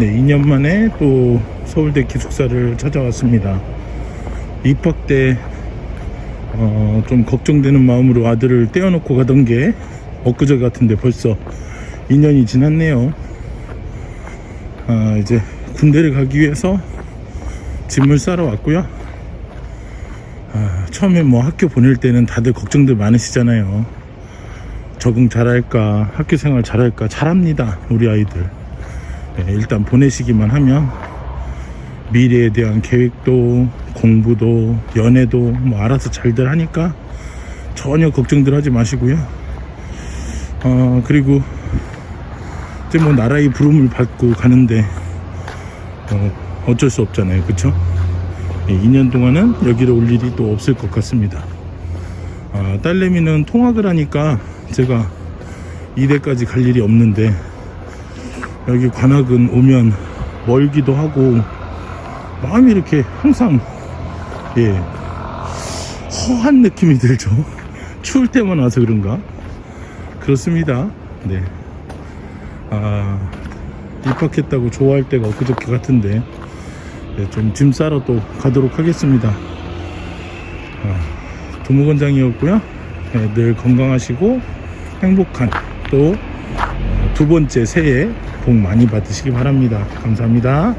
네, 2년 만에 또 서울대 기숙사를 찾아왔습니다. 입학 때, 어, 좀 걱정되는 마음으로 아들을 떼어놓고 가던 게 엊그제 같은데 벌써 2년이 지났네요. 아, 이제 군대를 가기 위해서 짐을 싸러 왔고요. 아, 처음에 뭐 학교 보낼 때는 다들 걱정들 많으시잖아요. 적응 잘할까, 학교 생활 잘할까, 잘합니다. 우리 아이들. 네, 일단 보내시기만 하면 미래에 대한 계획도 공부도 연애도 뭐 알아서 잘들 하니까 전혀 걱정들 하지 마시고요. 어, 그리고 이제 뭐 나라의 부름을 받고 가는데 어, 어쩔 수 없잖아요. 그쵸? 예, 2년 동안은 여기로 올 일이 또 없을 것 같습니다. 아, 딸내미는 통학을 하니까 제가 이대까지 갈 일이 없는데 여기 관악은 오면 멀기도 하고 마음이 이렇게 항상 예 허한 느낌이 들죠. 추울 때만 와서 그런가? 그렇습니다. 네. 아 입학했다고 좋아할 때가 엊그저께 같은데 네, 좀짐 싸러 또 가도록 하겠습니다. 아, 도무관장이었고요. 네, 늘 건강하시고 행복한 또 두 번째 새해 복 많이 받으시기 바랍니다. 감사합니다.